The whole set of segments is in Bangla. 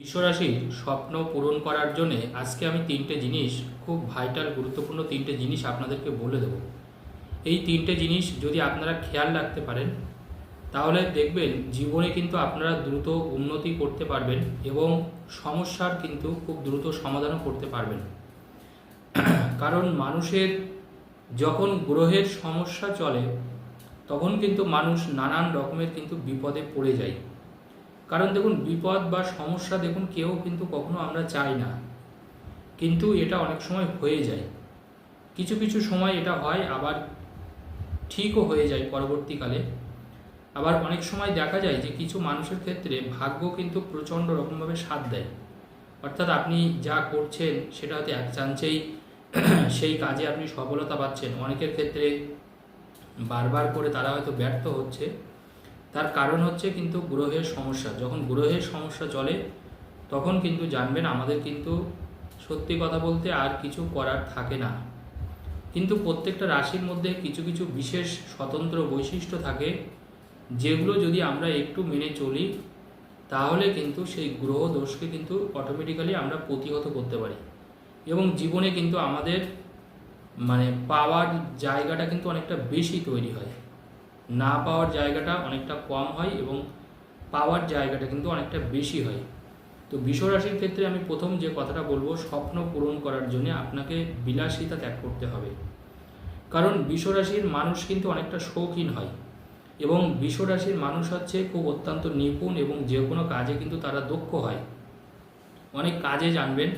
বিশ্বরাশির স্বপ্ন পূরণ করার জন্য আজকে আমি তিনটে জিনিস, খুব ভাইটাল গুরুত্বপূর্ণ তিনটে জিনিস আপনাদেরকে বলে দেব। এই তিনটে জিনিস যদি আপনারা খেয়াল রাখতে পারেন, তাহলে দেখবেন জীবনে কিন্তু আপনারা দ্রুত উন্নতি করতে পারবেন এবং সমস্যার কিন্তু খুব দ্রুত সমাধানও করতে পারবেন। কারণ মানুষের যখন গ্রহের সমস্যা চলে, তখন কিন্তু মানুষ নানান রকমের কিন্তু বিপদে পড়ে যায়। কারণ দেখুন, বিপদ বা সমস্যা দেখুন, কেউ কিন্তু কখনো আমরা চাই না। কিন্তু এটা অনেক সময় হয়ে যায়। কিছু কিছু সময় এটা হয়, আবার ঠিকও হয়ে যায় পরবর্তীকালে। আবার অনেক সময় দেখা যায় যে, কিছু মানুষের ক্ষেত্রে ভাগ্য কিন্তু প্রচণ্ড রকমভাবে সাথ দেয়। অর্থাৎ আপনি যা করছেন, সেটা হয়তো এক চান্সেই সেই কাজে আপনি সফলতা পাচ্ছেন। অনেকের ক্ষেত্রে বারবার করে তারা হয়তো ব্যর্থ হচ্ছে। তার কারণ হচ্ছে কিন্তু গ্রহের সমস্যা। যখন গ্রহের সমস্যা চলে, তখন কিন্তু জানবেন আমাদের কিন্তু সত্যি কথা বলতে আর কিছু করার থাকে না। কিন্তু প্রত্যেকটা রাশির মধ্যে কিছু কিছু বিশেষ স্বতন্ত্র বৈশিষ্ট্য থাকে, যেগুলো যদি আমরা একটু মেনে চলি, তাহলে কিন্তু সেই গ্রহ দোষকে কিন্তু অটোমেটিক্যালি আমরা প্রতিহত করতে পারি। এবং জীবনে কিন্তু আমাদের মানে পাওয়ার জায়গাটা কিন্তু অনেকটা বেশি তৈরি হয়। না পাওয়ার জায়গাটা অনেকটা কম হয় এবং পাওয়ার জায়গাটা কিন্তু অনেকটা বেশি হয়। তো বিশ্বরাশির ক্ষেত্রে আমি প্রথম যে কথাটা বলব, স্বপ্ন পূরণ করার জন্য আপনাকে বিলাসিতা ত্যাগ করতে হবে। কারণ বিশ্বরাশির মানুষ কিন্তু অনেকটা শৌখিন হয় এবং বিশ্বরাশির মানুষ হচ্ছে খুব অত্যন্ত নিপুণ এবং যে কোনো কাজে কিন্তু তারা দক্ষ হয়। অনেক কাজে জানবেন,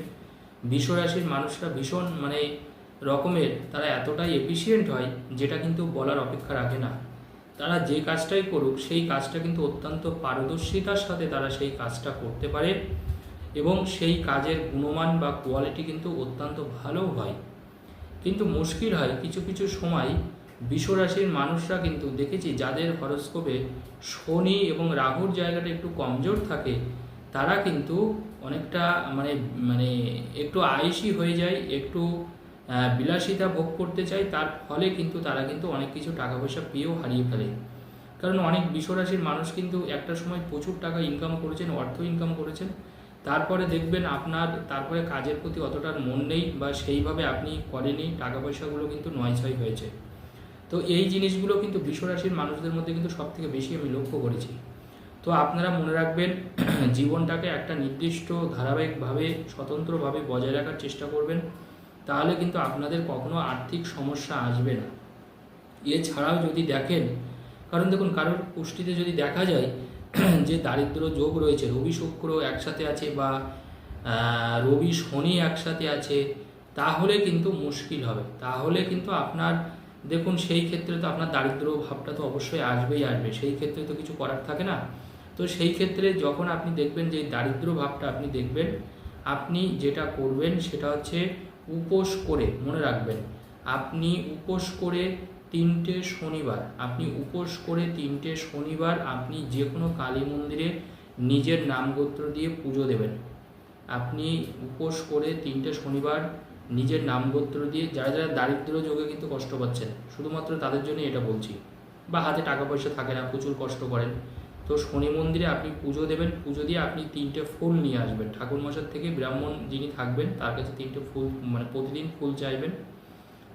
বিশ্বরাশির মানুষরা ভীষণ মানে রকমের, তারা এতটাই এফিসিয়েন্ট হয় যেটা কিন্তু বলার অপেক্ষা রাখে না। তারা যে কাজটাই করুক, সেই কাজটা কিন্তু অত্যন্ত পারদর্শিতার সাথে তারা সেই কাজটা করতে পারে এবং সেই কাজের গুণমান বা কোয়ালিটি কিন্তু অত্যন্ত ভালো হয়। কিন্তু মুশকিল হয়, কিছু কিছু সময় বিশ্বরাশির মানুষরা কিন্তু দেখেছি যাদের হরস্কোপে শনি এবং রাহুর জায়গাটা একটু কমজোর থাকে, তারা কিন্তু অনেকটা মানে মানে একটু আয়েসি হয়ে যায়, একটু বিলাসিতা ভোগ করতে চায়, তার ফলে কিন্তু তারা কিন্তু অনেক কিছু টাকা পয়সা পেয়েও হারিয়ে ফেলে। কারণ অনেক বিশ্বরাশির মানুষ কিন্তু একটা সময় প্রচুর টাকা ইনকাম করেছেন, অর্থ ইনকাম করেছেন। তারপরে দেখবেন আপনার, তারপরে কাজের প্রতি অতটা মন নেই বা সেইভাবে আপনি করেনি টাকা পয়সাগুলো কিন্তু নয় ছয় হয়েছে। তো এই জিনিসগুলো কিন্তু বিশ্বরাশির মানুষদের মধ্যে কিন্তু সব থেকে বেশি আমি লক্ষ্য করেছি। তো আপনারা মনে রাখবেন, জীবনটাকে একটা নির্দিষ্ট ধারাবাহিকভাবে, স্বতন্ত্রভাবে বজায় রাখার চেষ্টা করবেন। তাহলে কিন্তু আপনাদের কখনো আর্থিক সমস্যা আসবে না। এছাড়াও যদি দেখেন, কারণ দেখুন, কারোর পুষ্টিতে যদি দেখা যায় যে দারিদ্র যোগ রয়েছে, রবি শুক্র একসাথে আছে বা রবি শনি একসাথে আছে, তাহলে কিন্তু মুশকিল হবে। তাহলে কিন্তু আপনার, দেখুন, সেই ক্ষেত্রে তো আপনার দারিদ্র ভাবটা তো অবশ্যই আসবেই আসবে। সেই ক্ষেত্রে তো কিছু করার থাকে না। তো সেই ক্ষেত্রে যখন আপনি দেখবেন যে দারিদ্র ভাবটা আপনি দেখবেন, আপনি যেটা করবেন সেটা হচ্ছে উপোস করে, মনে রাখবেন, আপনি উপোস করে তিনটে শনিবার, আপনি উপোস করে তিনটে শনিবার আপনি যে কোনো কালী মন্দিরে নিজের নামগোত্র দিয়ে পুজো দেবেন। আপনি উপোস করে তিনটে শনিবার নিজের নামগোত্র দিয়ে যারা যারা দারিদ্র যোগে কিন্তু কষ্ট পাচ্ছেন, শুধুমাত্র তাদের জন্য এটা বলছি। বা হাতে টাকা পয়সা থাকে না, প্রচুর কষ্ট করেন। তো শনি মন্দিরে আপনি পুজো দেবেন, পুজো দিয়ে আপনি তিনটে ফুল নিয়ে আসবেন। ঠাকুর মশার থেকে ব্রাহ্মণ যিনি থাকবেন, তার কাছে তিনটে ফুল মানে প্রতিদিন ফুল চাইবেন।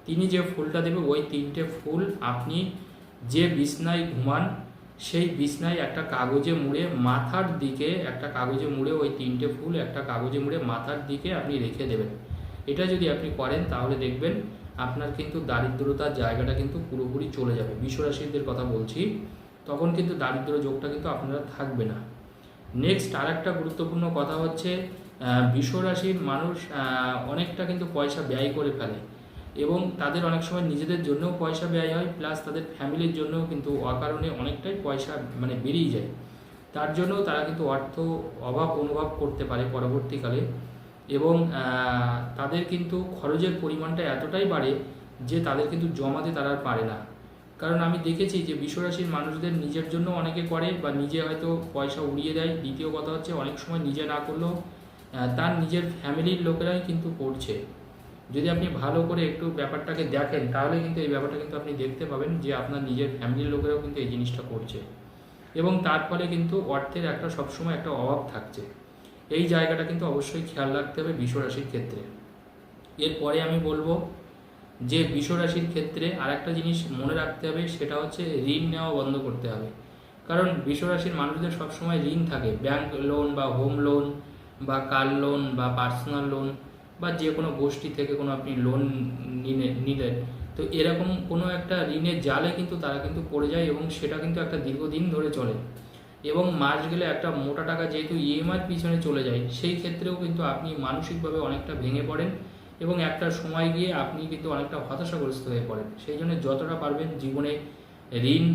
তিনি যে ফুলটা দেবে, ওই তিনটে ফুল আপনি যে বিছনায় ঘুমান, সেই বিছনায় একটা কাগজে মুড়ে মাথার দিকে, একটা কাগজে মুড়ে ওই তিনটে ফুল একটা কাগজে মুড়ে মাথার দিকে আপনি রেখে দেবেন। এটা যদি আপনি করেন, তাহলে দেখবেন আপনার কিন্তু দারিদ্রতার জায়গাটা কিন্তু পুরোপুরি চলে যাবে। বিশ্বরাশিদের কথা বলছি তখন কিন্তু দারিদ্র যোগটা কিন্তু আপনারা থাকবে না। নেক্সট আর একটা গুরুত্বপূর্ণ কথা হচ্ছে বিশ্বরাশির মানুষ অনেকটা কিন্তু পয়সা ব্যয় করে ফেলে এবং তাদের অনেক সময় নিজেদের জন্যও পয়সা ব্যয় হয় প্লাস তাদের ফ্যামিলির জন্যও কিন্তু অকারণে অনেকটাই পয়সা মানে বেরিয়ে যায়। তার জন্য তারা কিন্তু অর্থ অভাব অনুভব করতে পারে পরবর্তীকালে এবং তাদের কিন্তু খরচের পরিমাণটা এতটাই বাড়ে যে তাদের কিন্তু জমাতে তারা পারে না। কারণ আমি দেখেছি যে বিশ্বরাশির মানুষদের নিজের জন্য অনেকে করে বা নিজে হয়তো পয়সা উড়িয়ে দেয়। দ্বিতীয় কথা হচ্ছে অনেক সময় নিজে না করলেও তার নিজের ফ্যামিলির লোকেরাই কিন্তু করছে। যদি আপনি ভালো করে একটু ব্যাপারটাকে দেখেন তাহলে কিন্তু এই ব্যাপারটা কিন্তু আপনি দেখতে পাবেন যে আপনার নিজের ফ্যামিলির লোকেরাও কিন্তু এই জিনিসটা করছে। এবং তার ফলে কিন্তু অর্থের একটা সবসময় একটা অভাব থাকছে। এই জায়গাটা কিন্তু অবশ্যই খেয়াল রাখতে হবে বিশ্বরাশির ক্ষেত্রে। এরপরে আমি বলব যে বিশ্বরাশির ক্ষেত্রে আরেকটা জিনিস মনে রাখতে হবে, সেটা হচ্ছে ঋণ নেওয়া বন্ধ করতে হবে। কারণ বিশ্বরাশির মানুষদের সবসময় ঋণ থাকে। ব্যাংক লোন বা হোম লোন বা কার লোন বা পার্সোনাল লোন বা যে কোনো গোষ্ঠী থেকে কোনো আপনি লোন নিলেন। তো এরকম কোনো একটা ঋণের জালে কিন্তু তারা কিন্তু পড়ে যায় এবং সেটা কিন্তু একটা দীর্ঘদিন ধরে চলে। এবং মাস গেলে একটা মোটা টাকা যেহেতু ইএমআই পিছনে চলে যায়, সেই ক্ষেত্রেও কিন্তু আপনি মানসিকভাবে অনেকটা ভেঙে পড়েন। এবং একটা সময় গিয়ে আপনি কিন্তু অনেকটা হতাশাগ্রস্ত হয়ে পড়েন। সেই জন্য যতটা পারবেন জীবনে ঋণ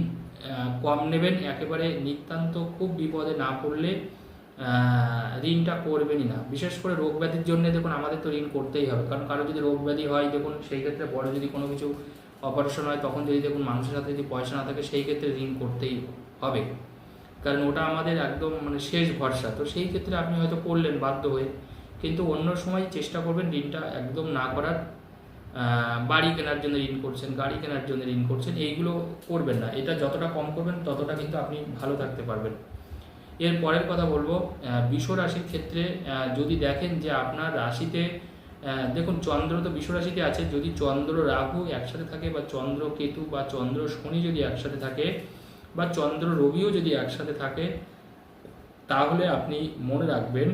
কম নেবেন। একেবারে নিতান্ত খুব বিপদে না পড়লে ঋণটা করবেনই না। বিশেষ করে রোগ ব্যাধির জন্য দেখুন আমাদের তো ঋণ করতেই হবে। কারণ কারও যদি রোগ ব্যাধি হয়, দেখুন সেই ক্ষেত্রে বড় যদি কোনো কিছু অপারেশন হয়, তখন যদি দেখুন মানুষের হাতে যদি পয়সা না থাকে, সেই ক্ষেত্রে ঋণ করতেই হবে। কারণ ওটা আমাদের একদম মানে শেষ ভরসা। তো সেই ক্ষেত্রে আপনি হয়তো করলেন বাধ্য হয়ে। কিন্তু অন্য সময় চেষ্টা করবেন ঋণটা একদম না করার। বাড়ি কেনার জন্য ঋণ করছেন, গাড়ি কেনার জন্য ঋণ করছেন, এইগুলো করবেন না। এটা যতটা কম করবেন, ততটা কিন্তু আপনি ভালো থাকতে পারবেন। এর পরের কথা বলব বিষ রাশির ক্ষেত্রে যদি দেখেন যে আপনার রাশিতে দেখুন চন্দ্র তো বিষ রাশিতে আছে, যদি চন্দ্র রাহু একসাথে থাকে বা চন্দ্র কেতু বা চন্দ্র শনি যদি একসাথে থাকে বা চন্দ্র রবিও যদি একসাথে থাকে, তাহলে আপনি মনে রাখবেন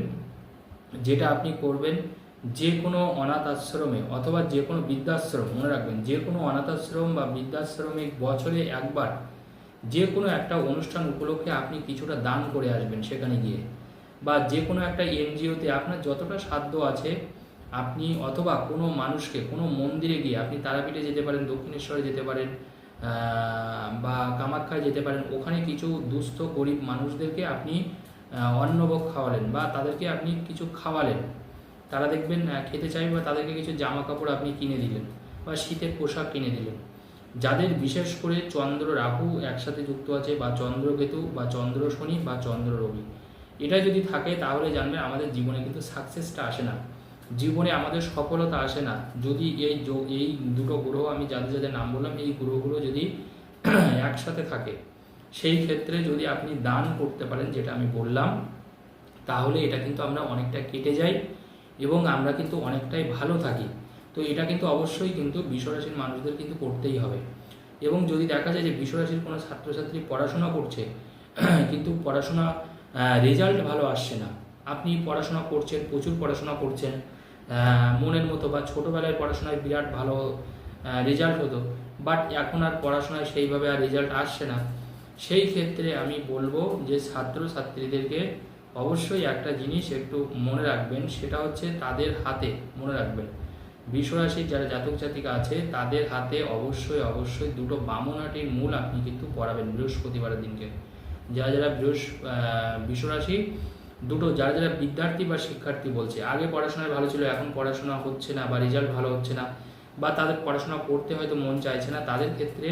যেটা আপনি করবেন যে কোনো অনাথ আশ্রমে অথবা যে কোনো বৃদ্ধাশ্রম, মনে রাখবেন, যে কোনো অনাথ আশ্রম বা বৃদ্ধাশ্রমে বছরে একবার যে কোনো একটা অনুষ্ঠান উপলক্ষে আপনি কিছুটা দান করে আসবেন সেখানে গিয়ে। বা যে কোনো একটা এনজিওতে আপনার যতটা সাধ্য আছে, আপনি অথবা কোনো মানুষকে, কোনো মন্দিরে গিয়ে আপনি তারাপীঠে যেতে পারেন, দক্ষিণেশ্বরে যেতে পারেন বা কামাখ্যায় যেতে পারেন, ওখানে কিছু দুস্থ গরিব মানুষদেরকে আপনি অন্নভোগ খাওয়ালেন বা তাদেরকে আপনি কিছু খাওয়ালেন, তারা দেখবেন খেতে চাইবে বা তাদেরকে কিছু জামা কাপড় আপনি কিনে দিলেন বা শীতের পোশাক কিনে দিলেন। যাদের বিশেষ করে চন্দ্র রাহু একসাথে যুক্ত আছে বা চন্দ্রকেতু বা চন্দ্র শনি বা চন্দ্র রবি এটা যদি থাকে তাহলে জানবেন আমাদের জীবনে কিন্তু সাকসেসটা আসে না। জীবনে আমাদের সফলতা আসে না। যদি এই এই দুটো গ্রহ আমি যাদের যাদের নাম বললাম, এই গ্রহগুলো যদি একসাথে থাকে সেই ক্ষেত্রে যদি আপনি দান করতে পারেন, যেটা আমি বললাম, তাহলে এটা কিন্তু আমরা অনেকটা কেটে যাই এবং আমরা কিন্তু অনেকটাই ভালো থাকি। তো এটা কিন্তু অবশ্যই কিন্তু বিশ্বরাশির মানুষদের কিন্তু করতেই হবে। এবং যদি দেখা যায় যে বিশ্বরাশির কোনো ছাত্রছাত্রী পড়াশোনা করছে, কিন্তু পড়াশোনা রেজাল্ট ভালো আসছে না। আপনি পড়াশোনা করছেন, প্রচুর পড়াশোনা করছেন মনের মতো বা ছোটোবেলায় পড়াশোনায় বিরাট ভালো রেজাল্ট হতো বাট এখন আর পড়াশোনায় সেইভাবে আর রেজাল্ট আসছে না। সেই ক্ষেত্রে আমি বলব যে ছাত্র ছাত্রীদেরকে অবশ্যই একটা জিনিস একটু মনে রাখবেন, সেটা হচ্ছে তাদের হাতে মনে রাখবেন। বিশ্বরাশির যারা জাতক জাতিকা আছে, তাদের হাতে অবশ্যই অবশ্যই দুটো বামনহাটির মূল আপনি কিন্তু পড়াবেন বৃহস্পতিবারের দিনকে। যারা যারা বৃহস্প বিশ্বরাশি, দুটো যারা যারা বিদ্যার্থী বা শিক্ষার্থী বলছে, আগে পড়াশোনায় ভালো ছিল, এখন পড়াশোনা হচ্ছে না বা রেজাল্ট ভালো হচ্ছে না বা তাদের পড়াশোনা করতে হয়তো মন চাইছে না, তাদের ক্ষেত্রে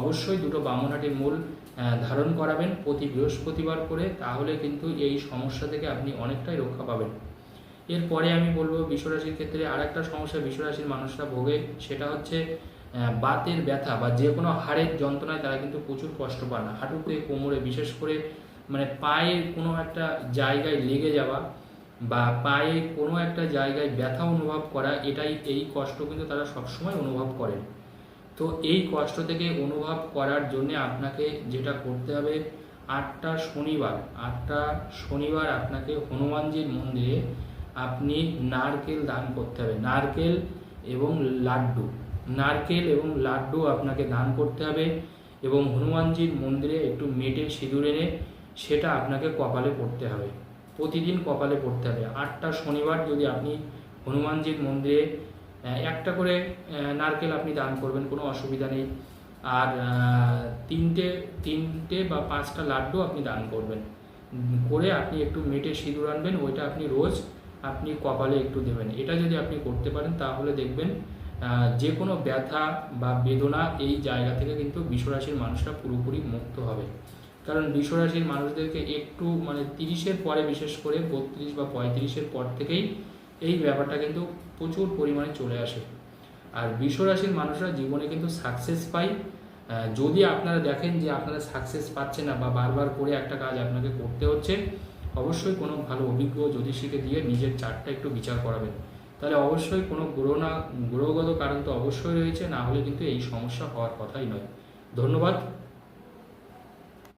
অবশ্যই দুটো বামনহাটির মূল ধারণ করাবেন প্রতি বৃহস্পতিবার করে, তাহলে কিন্তু এই সমস্যা থেকে আপনি অনেকটাই রক্ষা পাবেন। এরপরে আমি বলব বিশ্বরাশির ক্ষেত্রে আর একটা সমস্যা বিশ্বরাশির মানুষরা ভোগে, সেটা হচ্ছে বাতের ব্যথা বা যে কোনো হাড়ের যন্ত্রণায় তারা কিন্তু প্রচুর কষ্ট পান। হাঁটুতে, কোমরে, বিশেষ করে মানে পায়ে কোনো একটা জায়গায় লেগে যাওয়া বা পায়ে কোনো একটা জায়গায় ব্যথা অনুভব করা, এটাই এই কষ্ট কিন্তু তারা সবসময় অনুভব করেন। তো এই কষ্ট থেকে অনুভব করার জন্য আপনাকে যেটা করতে হবে, আটটা শনিবার আটটা শনিবার আপনাকে হনুমানজির মন্দিরে আপনি নারকেল দান করতে হবে। নারকেল এবং লাড্ডু। নারকেল এবং লাড্ডু আপনাকে দান করতে হবে এবং হনুমানজির মন্দিরে একটু মেটে সিঁদুর এনে সেটা আপনাকে কপালে পড়তে হবে। প্রতিদিন কপালে পড়তে হবে। আটটা শনিবার যদি আপনি হনুমানজির মন্দিরে একটা করে নারকেল আপনি দান করবেন, কোনো অসুবিধা নেই। আর তিনটে তিনটে বা পাঁচটা লাড্ডু আপনি দান করবেন। করে আপনি একটু মেটে সিঁদুর আনবেন, ওইটা আপনি রোজ আপনি কপালে একটু দেবেন। এটা যদি আপনি করতে পারেন, তাহলে দেখবেন যে কোনো ব্যথা বা বেদনা এই জায়গা থেকে কিন্তু বিশ্বরাশির মানুষরা পুরোপুরি মুক্ত হবে। কারণ বিশ্বরাশির মানুষদেরকে একটু মানে তিরিশের পরে বিশেষ করে বত্রিশ বা পঁয়ত্রিশের পর থেকেই এই ব্যাপারটা কিন্তু প্রচুর পরিমাণে চলে আসে। আর বিশ্বরাশির মানুষরা জীবনে কিন্তু সাকসেস পায়। যদি আপনারা দেখেন যে আপনারা সাকসেস পাচ্ছে না বা বারবার করে একটা কাজ আপনাকে করতে হচ্ছে, অবশ্যই কোনো ভালো অভিজ্ঞ জ্যোতিষীকে দিয়ে নিজের চারটা একটু বিচার করাবেন। তাহলে অবশ্যই কোনো গ্রহ না, গ্রহগত কারণ তো অবশ্যই রয়েছে, না হলে কিন্তু এই সমস্যা হওয়ার কথাই নয়। ধন্যবাদ।